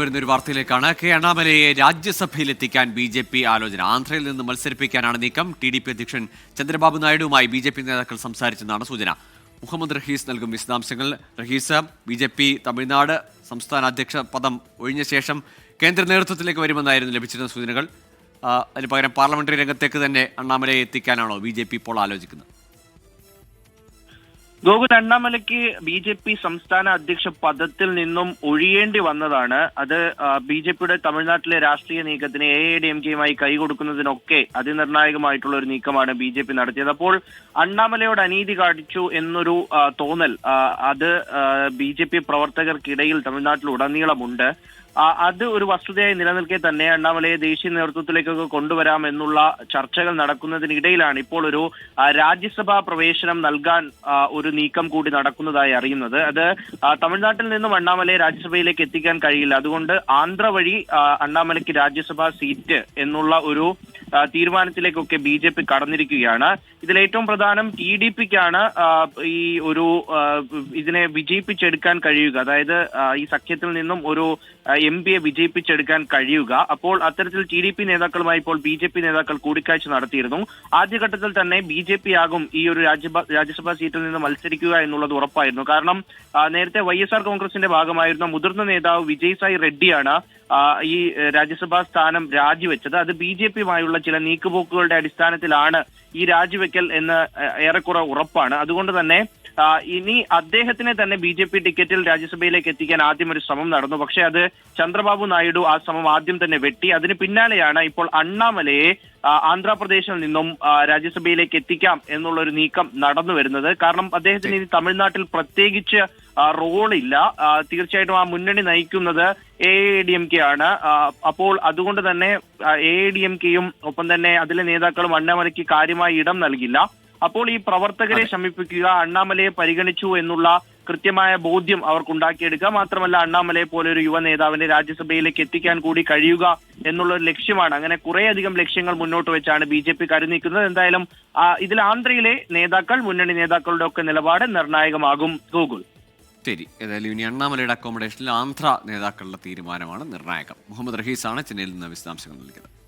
വരുന്ന ഒരു വാർത്തയിലേക്കാണ്. കെ അണ്ണാമലയെ രാജ്യസഭയിലെത്തിക്കാൻ ബി ജെ പി ആലോചന. ആന്ധ്രയിൽ നിന്ന് മത്സരിപ്പിക്കാനാണ് നീക്കം. ടി ഡി പി അധ്യക്ഷൻ ചന്ദ്രബാബു നായിഡുവുമായി ബി ജെ പി നേതാക്കൾ സംസാരിച്ചെന്നാണ് സൂചന. മുഹമ്മദ് റഹീസ് നൽകും വിശദാംശങ്ങൾ. Rahees B J P Tamil Nadu സംസ്ഥാന അധ്യക്ഷ പദം ഒഴിഞ്ഞ ശേഷം കേന്ദ്ര നേതൃത്വത്തിലേക്ക് വരുമെന്നായിരുന്നു ലഭിച്ചിരുന്ന സൂചനകൾ. അതിന് പകരം പാർലമെന്ററി രംഗത്തേക്ക് തന്നെ അണ്ണാമലയെ എത്തിക്കാനാണോ ബി ജെ പി ഇപ്പോൾ ആലോചിക്കുന്നത്? ഗോകുൽ അണ്ണാമലയ്ക്ക് ബി ജെ പി സംസ്ഥാന അധ്യക്ഷ പദത്തിൽ നിന്നും ഒഴിയേണ്ടി വന്നതാണ്. അത് ബി ജെ പിയുടെ തമിഴ്നാട്ടിലെ രാഷ്ട്രീയ നീക്കത്തിന് എ ഐ ഡി എം കെയുമായി കൈകൊടുക്കുന്നതിനൊക്കെ അതിനിർണായകമായിട്ടുള്ള ഒരു നീക്കമാണ് ബി ജെ പി നടത്തിയത്. അപ്പോൾ അണ്ണാമലയോട് അനീതി കാണിച്ചു എന്നൊരു തോന്നൽ അത് ബി ജെ പി പ്രവർത്തകർക്കിടയിൽ ആ, അത് ഒരു വസ്തുതയായി നിലനിൽക്കെ തന്നെ അണ്ണാമലയെ ദേശീയ നേതൃത്വത്തിലേക്കൊക്കെ കൊണ്ടുവരാം എന്നുള്ള ചർച്ചകൾ നടക്കുന്നതിനിടയിലാണ് ഇപ്പോൾ ഒരു രാജ്യസഭാ പ്രവേശനം നൽകാൻ ഒരു നീക്കം കൂടി നടക്കുന്നതായി അറിയുന്നത്. അത് തമിഴ്നാട്ടിൽ നിന്നും അണ്ണാമലയെ രാജ്യസഭയിലേക്ക് എത്തിക്കാൻ കഴിയില്ല. അതുകൊണ്ട് ആന്ധ്ര വഴി അണ്ണാമലയ്ക്ക് രാജ്യസഭാ സീറ്റ് എന്നുള്ള ഒരു തീരുമാനത്തിലേക്കൊക്കെ ബി ജെ പി കടന്നിരിക്കുകയാണ്. ഇതിൽ ഏറ്റവും പ്രധാനം ടി ഡി പിക്കാണ് ഈ ഒരു ഇതിനെ വിജയിപ്പിച്ചെടുക്കാൻ കഴിയുക. അതായത് ഈ സഖ്യത്തിൽ നിന്നും ഒരു എം പിയെ വിജയിപ്പിച്ചെടുക്കാൻ കഴിയുക. അപ്പോൾ അത്തരത്തിൽ ടി ഡി പി നേതാക്കളുമായി ഇപ്പോൾ ബി ജെ പി നേതാക്കൾ കൂടിക്കാഴ്ച നടത്തിയിരുന്നു. ആദ്യഘട്ടത്തിൽ തന്നെ ബി ജെ പി ആകും ഈ ഒരു രാജ്യസഭ രാജ്യസഭാ സീറ്റിൽ നിന്ന് മത്സരിക്കുക എന്നുള്ളത് ഉറപ്പായിരുന്നു. കാരണം നേരത്തെ വൈ എസ് ആർ കോൺഗ്രസിന്റെ ഭാഗമായിരുന്ന മുതിർന്ന നേതാവ് വിജയ് സായി റെഡ്ഡിയാണ്. ഈ രാജ്യസഭാ സ്ഥാനം രാജിവെച്ചത്. അത് ബി ജെ പിയുമായുള്ള ചില നീക്കുപോക്കുകളുടെ അടിസ്ഥാനത്തിലാണ് ഈ രാജിവെക്കൽ എന്ന് ഏറെക്കുറെ ഉറപ്പാണ്. അതുകൊണ്ട് തന്നെ ഇനി അദ്ദേഹത്തിനെ തന്നെ ബി ജെ പി ടിക്കറ്റിൽ രാജ്യസഭയിലേക്ക് എത്തിക്കാൻ ആദ്യം ഒരു ശ്രമം നടന്നു. പക്ഷേ അത് ചന്ദ്രബാബു നായിഡു ആ ശ്രമം ആദ്യം തന്നെ വെട്ടി. അതിന് പിന്നാലെയാണ് ഇപ്പോൾ അണ്ണാമലയെ ആന്ധ്രാപ്രദേശിൽ നിന്നും രാജ്യസഭയിലേക്ക് എത്തിക്കാം എന്നുള്ള ഒരു നീക്കം നടന്നു വരുന്നത്. കാരണം അദ്ദേഹത്തിന് ഇനി തമിഴ്നാട്ടിൽ പ്രത്യേകിച്ച് റോളില്ല. തീർച്ചയായിട്ടും ആ മുന്നണി നയിക്കുന്നത് എ ഡി എം കെ ആണ്. അപ്പോൾ അതുകൊണ്ട് തന്നെ എ ഡി എം കെയും ഒപ്പം തന്നെ അതിലെ നേതാക്കളും അണ്ണാമലയ്ക്ക് കാര്യമായി ഇടം നൽകില്ല. അപ്പോൾ ഈ പ്രവർത്തകരെ ശമിപ്പിക്കുക അണ്ണാമലയെ പരിഗണിച്ചു എന്നുള്ള കൃത്യമായ ബോധ്യം അവർക്കുണ്ടാക്കിയെടുക്കുക. മാത്രമല്ല അണ്ണാമലയെ പോലെ ഒരു യുവ നേതാവിനെ രാജ്യസഭയിലേക്ക് എത്തിക്കാൻ കൂടി കഴിയുക എന്നുള്ള ഒരു ലക്ഷ്യമാണ്. അങ്ങനെ കുറേയധികം ലക്ഷ്യങ്ങൾ മുന്നോട്ട് വെച്ചാണ് ബി ജെ പി കരുനീക്കുന്നത് എന്തായാലും ഇതിൽ ആന്ധ്രയിലെ നേതാക്കൾ മുന്നണി നേതാക്കളുടെ ഒക്കെ നിലപാട് നിർണായകമാകും. ഗൂഗിൾ. ശരി ഏതായാലും ഇനി അണ്ണാമലയുടെ അക്കോമഡേഷനിൽ ആന്ധ്ര നേതാക്കളുടെ തീരുമാനമാണ് നിർണായകം. മുഹമ്മദ് റഹീസാണ് ചെന്നൈയിൽ നിന്ന് വിശദാംശങ്ങൾ നൽകിയത്.